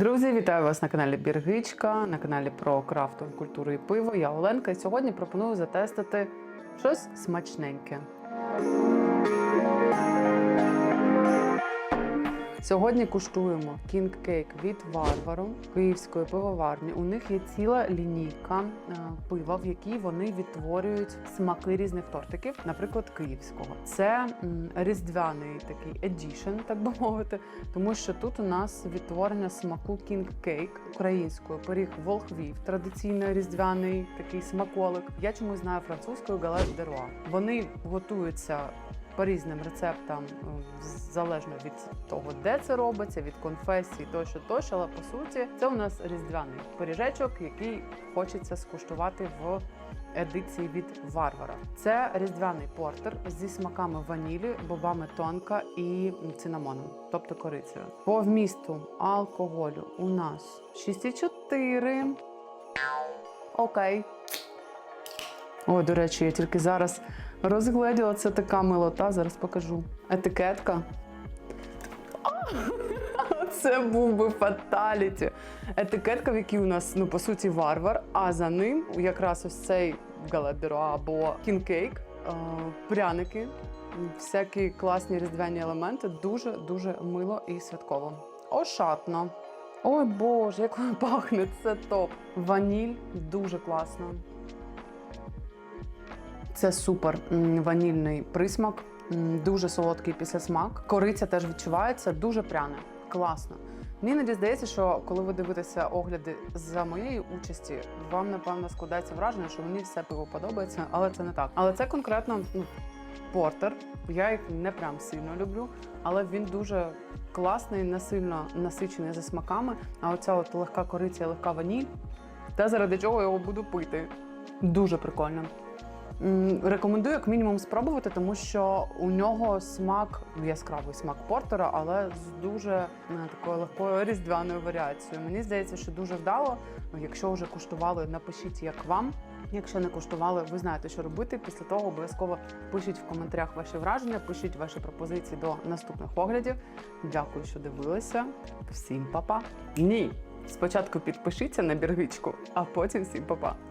Друзі, вітаю вас на каналі Біргичка, на каналі про крафтову культуру і пиво. Я Оленка, і сьогодні пропоную затестити щось смачненьке. Сьогодні куштуємо Cake від Варвару київської пивоварні. У них є ціла лінійка е, пива, в якій вони відтворюють смаки різних тортиків, наприклад, київського. Це різдвяний такий едішн, так би мовити, тому що тут у нас відтворення смаку Cake українською, пиріг волхвів, традиційний різдвяний такий смаколик. Я чомусь знаю французькою галет де. Вони готуються по різним рецептам, е, залежно від того, де це робиться, від конфесії, тощо, тощо. Але по суті, це у нас різдвяний пиріжечок, який хочеться скуштувати в едиції від варвара. Це різдвяний портер зі смаками ванілі, бобами тонка і цинамоном, тобто корицею. По вмісту алкоголю у нас 6,4. Окей. О, до речі, я тільки зараз розгледіла це така милота. Зараз покажу. Етикетка. Це був би фаталіті. Етикетка, в якій у нас, ну, по суті, варвар, а за ним якраз ось цей галет або кінкейк, пряники, всякі класні різдвяні елементи. Дуже дуже мило і святково. Ошатно. Ой Боже, як воно пахне, це топ. Ваніль дуже класно. Це супер ванільний присмак, дуже солодкий післясмак. Кориця теж відчувається, дуже пряне, класно. Мені іноді здається, що коли ви дивитеся огляди за моєї участі, вам напевно складається враження, що мені все пиво подобається, але це не так. Але це конкретно ну, портер. Я їх не прям сильно люблю, але він дуже класний, не сильно насичений за смаками. А оця от легка кориця, легка ваніль, те, заради чого я його буду пити. Дуже прикольно. Рекомендую як мінімум спробувати, тому що у нього смак, ну, яскравий смак портера, але з дуже е, такою легкою різдвяною варіацією. Мені здається, що дуже вдало. Ну, Якщо вже куштували, напишіть як вам. Якщо не куштували, ви знаєте, що робити. Після того обов'язково пишіть в коментарях ваші враження, пишіть ваші пропозиції до наступних оглядів. Дякую, що дивилися. Всім па-па. Ні. Спочатку підпишіться на біргичку, а потім всім па-па.